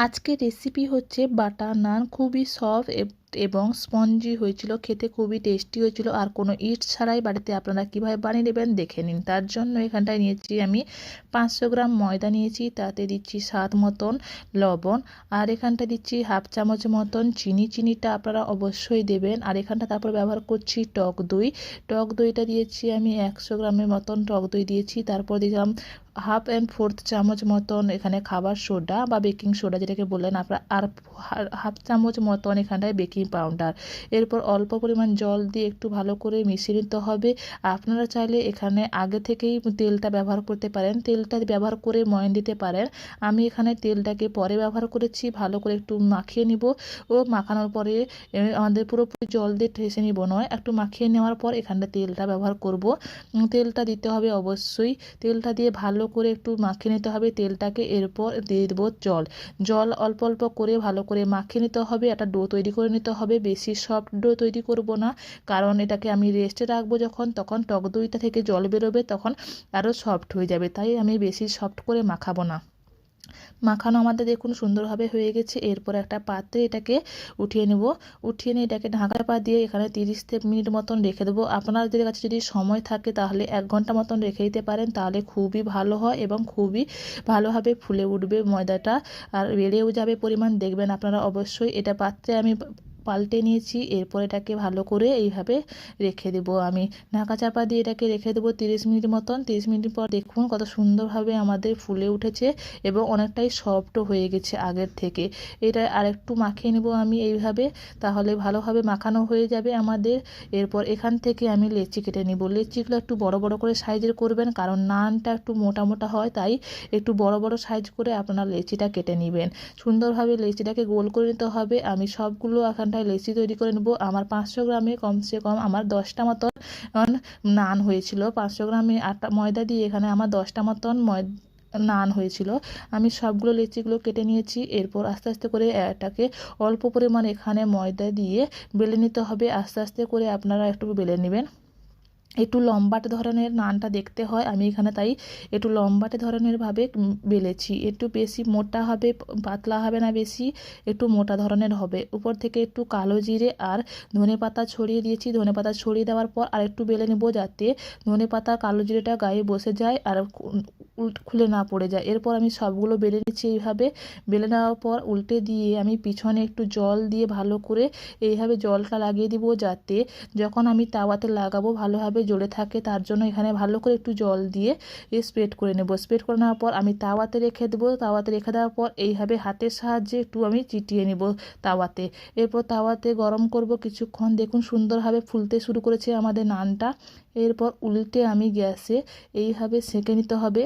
আজকের রেসিপি হচ্ছে বাটার নান খুবই সফট এবং স্পঞ্জি হয়েছিল, খেতে খুবই টেস্টি হয়েছিল। আর কোনো ইট ছাড়াই বাড়িতে আপনারা কীভাবে বানিয়ে নেবেন দেখে নিন। তার জন্য এখানটায় নিয়েছি আমি পাঁচশো গ্রাম ময়দা নিয়েছি, তাতে দিচ্ছি স্বাদ মতন লবণ। আর এখানটা দিচ্ছি হাফ চামচ মতন চিনি। চিনিটা আপনারা অবশ্যই দেবেন। আর এখানটা তারপর ব্যবহার করছি টক দই। টক দইটা দিয়েছি আমি একশো গ্রামের মতন টক দই দিয়েছি। তারপর দিলাম হাফ অ্যান্ড ফোর্থ চামচ মতন এখানে খাবার সোডা বা বেকিং সোডা যেটাকে বললেন। আপনারা আর হাফ চামচ মতন এখানটায় বেকিং পাউডার এরপর অল্প পরিমাণ জল দিয়ে একটু ভালো করে মিশিয়ে নিতে হবে। আপনারা চাইলে এখানে আগে থেকেই তেলটা ব্যবহার করতে পারেন। তেলটা ব্যবহার করে ময়ন দিতে পারেন। আমি এখানে তেলটাকে পরে ব্যবহার করেছি। ভালো করে একটু মাখিয়ে নিব। ও মাখানোর পরে আমাদের পুরোপুরি জল দিয়ে ঠেসে নিব নয়। একটু মাখিয়ে নেওয়ার পর এখানটা তেলটা ব্যবহার করব। তেলটা দিতে হবে অবশ্যই। তেলটা দিয়ে ভালো করে একটু মাখিয়ে নিতে হবে তেলটাকে। এরপর দিয়ে দেবো জল। জল অল্প অল্প করে ভালো করে মাখিয়ে নিতে হবে। একটা ডো তৈরি করে নিতে হবে, বেশি সফট ডো তৈরি করব না। কারণ এটাকে আমি রেস্টে রাখব যখন, তখন টক দইটা থেকে জল বেরোবে, তখন আরও সফট হয়ে যাবে। তাই আমি বেশি সফট করে মাখাবো না। মাখানো আমাদের দেখুন সুন্দরভাবে হয়ে গেছে। এরপর একটা পাত্রে এটাকে উঠিয়ে নেব। উঠিয়ে নিয়ে এটাকে ঢাকা পা দিয়ে এখানে তিরিশ মিনিট মতন রেখে দেবো। আপনাদের কাছে যদি সময় থাকে তাহলে এক ঘণ্টা মতন রেখে দিতে পারেন, তাহলে খুবই ভালো হয় এবং খুবই ভালোভাবে ফুলে উঠবে ময়দাটা। আর বেড়েও যাবে পরিমাণ, দেখবেন আপনারা অবশ্যই। এটা পাত্রে আমি পাল্টে নিয়েছি, এরপর এটাকে ভালো করে এইভাবে রেখে দেবো আমি। ঢাকা চাপা দিয়ে এটাকে রেখে দেবো তিরিশ মিনিট মতন। তিরিশ মিনিট পর দেখুন কত সুন্দরভাবে আমাদের ফুলে উঠেছে এবং অনেকটাই সফটও হয়ে গেছে আগের থেকে। এটা আরেকটু মাখিয়ে নেব আমি এইভাবে, তাহলে ভালোভাবে মাখানো হয়ে যাবে আমাদের। এরপর এখান থেকে আমি লেচি কেটে নিব। লেচিগুলো একটু বড় বড় করে সাইজের করবেন, কারণ নানটা একটু মোটা মোটা হয়, তাই একটু বড় বড় সাইজ করে আপনারা লেচিটা কেটে নেবেন। সুন্দরভাবে লেচিটাকে গোল করে নিতে হবে। আমি সবগুলো এখানটায় লেচি তৈরি করে নেব। আমার পাঁচশো গ্রামে কমসে কম আমার দশটা মতন নান হয়েছিল। পাঁচশো গ্রামে আটটা ময়দা দিয়ে এখানে আমার দশটা মতন ময়, নান হয়েছিল। আমি সবগুলো লেচিগুলো কেটে নিয়েছি। এরপর আস্তে আস্তে করে এটাকে অল্প পরিমাণ এখানে ময়দা দিয়ে বেলে নিতে হবে। আস্তে আস্তে করে আপনারা একটু বেলে নেবেন। একটু লম্বাটে ধরনের নানটা দেখতে হয়, আমি এখানে তাই একটু লম্বাটে ধরনের ভাবে বেলেছি। একটু বেশি মোটা হবে, পাতলা হবে না বেশি, একটু মোটা ধরনের হবে। উপর থেকে একটু কালো জিরে আর ধনে পাতা ছড়িয়ে দিয়েছি। ধনে পাতা ছড়িয়ে দেওয়ার পর আর একটু বেলে নেব যাতে ধনে পাতা কালো জিরেটা গায়ে বসে যায় আর খুলে না পড়ে যায়। এরপর আমি সবগুলো বেলে নিচ্ছি এইভাবে। বেলে নেওয়ার পর উল্টে দিয়ে আমি পিছনে একটু জল দিয়ে ভালো করে এইভাবে জলটা লাগিয়ে দিব যাতে যখন আমি তাওয়াতে লাগাবো ভালোভাবে জ্বলে থাকে, তার জন্য এখানে ভালো করে একটু জল দিয়ে স্প্রেড করে নেব। স্প্রেড করে নেওয়ার পর আমি তাওয়াতে রেখে দেবো। তাওয়াতে রেখে দেওয়ার পর এইভাবে হাতের সাহায্যে একটু আমি চিটিয়ে নেব তাওয়াতে। এরপর তাওয়াতে গরম করব কিছুক্ষণ। দেখুন সুন্দরভাবে ফুলতে শুরু করেছে আমাদের নানটা। এরপর উল্টে আমি গ্যাসে এইভাবে সেঁকে নিতে হবে।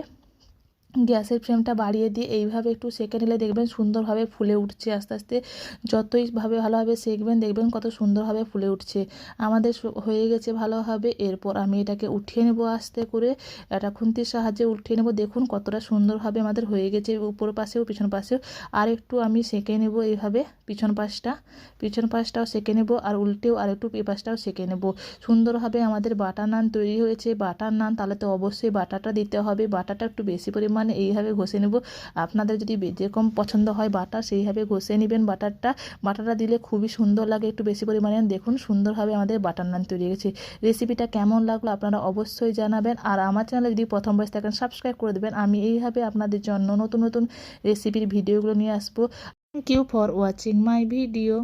গ্যাসের ফ্লেমটা বাড়িয়ে দিয়ে এইভাবে একটু সেঁকে নিলে দেখবেন সুন্দরভাবে ফুলে উঠছে। আস্তে আস্তে যতই ভাবে ভালোভাবে সেঁকবেন দেখবেন কত সুন্দরভাবে ফুলে উঠছে। আমাদের হয়ে গেছে ভালোভাবে। এরপর আমি এটাকে উঠিয়ে নেব আস্তে করে। এটা খুন্তির সাহায্যে উঠিয়ে নেব। দেখুন কতটা সুন্দরভাবে আমাদের হয়ে গেছে উপর পাশেও, পিছন পাশেও। আর একটু আমি সেঁকে নেব এইভাবে পিছন পাশটা। পিছন পাশটাও সেঁকে নেব আর উল্টেও আর একটু এই পাশটাও সেঁকে নেব। সুন্দরভাবে আমাদের বাটার নান তৈরি হয়েছে। বাটার নান তাহলে তো অবশ্যই বাটাটা দিতে হবে। বাটাটা একটু বেশি পরিমাণ মানে এইভাবে ঘষে নেব। আপনাদের যদি যেরকম পছন্দ হয় বাটার, সেইভাবে ঘষে নেবেন বাটারটা। বাটারটা দিলে খুবই সুন্দর লাগে, একটু বেশি পরিমাণে। দেখুন, সুন্দরভাবে আমাদের বাটার নান তৈরি গেছে রেসিপিটা কেমন লাগল আপনারা অবশ্যই জানাবেন। আর আমার চ্যানেলে যদি প্রথম বয়স থাকেন, সাবস্ক্রাইব করে দেবেন। আমি এইভাবে আপনাদের জন্য নতুন নতুন রেসিপির ভিডিওগুলো নিয়ে আসব। Thank you for watching my video